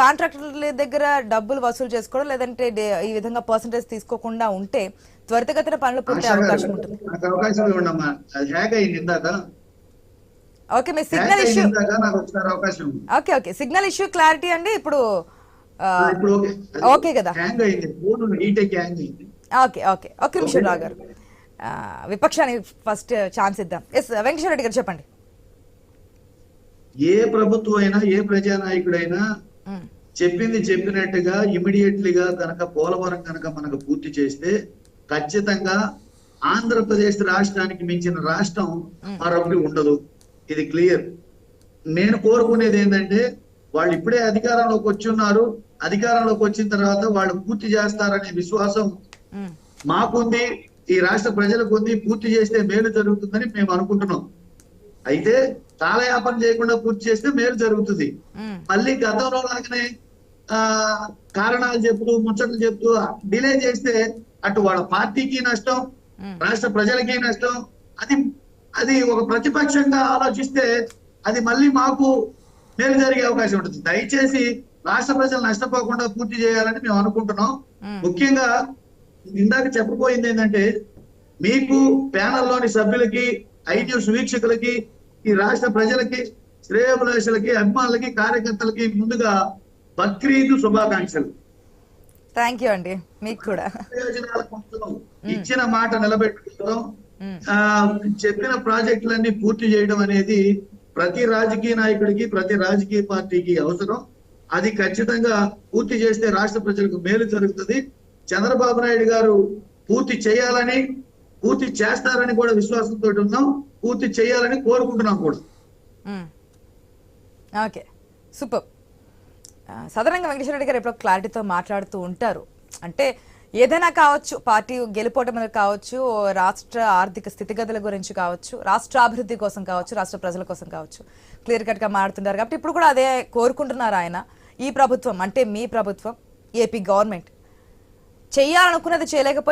కాంట్రాక్టర్ల దగ్గర డబ్బులు వసూలు చేసుకోవడం లేదంటే ఈ విధంగా పర్సంటేజ్ తీసుకోకుండా ఉంటే త్వరితగతిన పనులు పూర్తి అవకాశం ఉంటుంది. ఓకే మీ signal issue. Okay okay signal issue clarity అండి. ఇప్పుడు ఓకే ఓకే కదా. ఓకే ఓకే ఒక నిమిషం రావు గారు విపక్షానికి ఫస్ట్ ఛాన్స్ ఇద్దాం. ఎస్ వెంకటేశ్వర రెడ్డి గారు చెప్పండి. ఏ ప్రభుత్వం అయినా ఏ ప్రజానాయకుడైనా చెప్పింది చెప్పినట్టుగా ఇమీడియట్లీగా కనుక పోలవరం కనుక మనకు పూర్తి చేస్తే ఖచ్చితంగా ఆంధ్రప్రదేశ్ రాష్ట్రానికి మించిన రాష్ట్రం మరొకటి ఉండదు. ఇది క్లియర్. నేను కోరుకునేది ఏంటంటే వాళ్ళు ఇప్పుడే అధికారంలోకి వచ్చి ఉన్నారు అధికారంలోకి వచ్చిన తర్వాత వాళ్ళు పూర్తి చేస్తారనే విశ్వాసం మాకుంది ఈ రాష్ట్ర ప్రజలకు ఉంది పూర్తి చేస్తే మేలు జరుగుతుందని మేము అనుకుంటున్నాం. అయితే కాలయాపన చేయకుండా పూర్తి చేస్తే మేలు జరుగుతుంది. మళ్ళీ గతంలో లాగానే ఆ కారణాలు చెప్తూ ముచ్చట్లు చెప్తూ డిలే చేస్తే అటు వాళ్ళ పార్టీకి నష్టం. రాష్ట్ర ప్రజలకి నష్టం. అది అది ఒక ప్రతిపక్షంగా ఆలోచిస్తే అది మళ్ళీ మాకు మేలు జరిగే అవకాశం ఉంటుంది. దయచేసి రాష్ట్ర ప్రజలు నష్టపోకుండా పూర్తి చేయాలని మేము అనుకుంటున్నాం. ముఖ్యంగా ఇందాక చెప్పబోయింది ఏంటంటే మీకు ప్యానల్లోని సభ్యులకి ఐ న్యూస్ వీక్షకులకి ఈ రాష్ట్ర ప్రజలకి శ్రేయోభిలాషులకి అభిమానులకి కార్యకర్తలకి ముందుగా బక్రీద్ శుభాకాంక్షలు. థ్యాంక్ యూ అండి. మీకు కూడా. ప్రయోజనాల కోసం ఇచ్చిన మాట నిలబెట్టుకోవడం. ఆ, చెప్పిన ప్రాజెక్టులన్నీ పూర్తి చేయడం అనేది ప్రతి రాజకీయ నాయకుడికి ప్రతి రాజకీయ పార్టీకి అవసరం. అది ఖచ్చితంగా పూర్తి చేస్తే రాష్ట్ర ప్రజలకు మేలు జరుగుతుంది. చంద్రబాబు నాయుడు గారు పూర్తి చేయాలని పూర్తి చేస్తారని కూడా విశ్వాసంతో ఉన్నాం పూర్తి చేయాలని కోరుకుంటున్నాం కూడా. ఓకే. సూపర్. సదరంగా వెంకటేశ్వర రెడ్డి గారు ఎప్పుడో క్లారిటీతో మాట్లాడుతూ ఉంటారు. అంటే ఏదైనా కావచ్చు పార్టీ గెలుపోవటం కావచ్చు రాష్ట్ర ఆర్థిక స్థితిగతుల గురించి కావచ్చు రాష్ట్ర అభివృద్ధి కోసం కావచ్చు రాష్ట్ర ప్రజల కోసం కావచ్చు క్లియర్ కట్గా మాట్లాడుతుంటారు. కాబట్టి ఇప్పుడు కూడా అదే కోరుకుంటున్నారు ఆయన. ఈ ప్రభుత్వం అంటే మీ ప్రభుత్వం ఏపీ గవర్నమెంట్ చేయాలనుకున్నది చేయలేకపోయి